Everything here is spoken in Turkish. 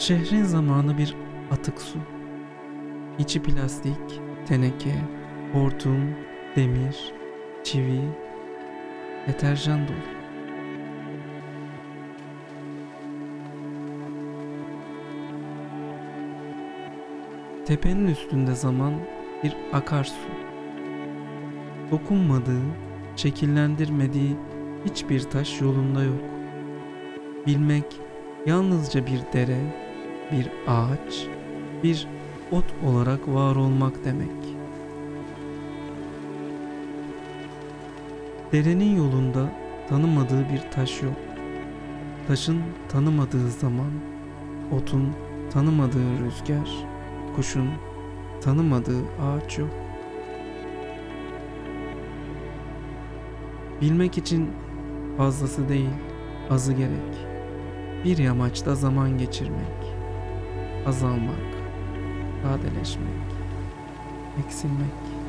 Şehrin zamanı bir atık su. İçi plastik, teneke, hortum, demir, çivi, deterjan dolu. Tepenin üstünde zaman bir akarsu. Dokunmadığı, şekillendirmediği hiçbir taş yolunda yok. Bilmek yalnızca bir dere, bir ağaç, bir ot olarak var olmak demek. Derenin yolunda tanımadığı bir taş yok. Taşın tanımadığı zaman, otun tanımadığı rüzgar, kuşun tanımadığı ağaç yok. Bilmek için fazlası değil, azı gerek. Bir yamaçta zaman geçirmek, azalmak, sadeleşmek, eksilmek.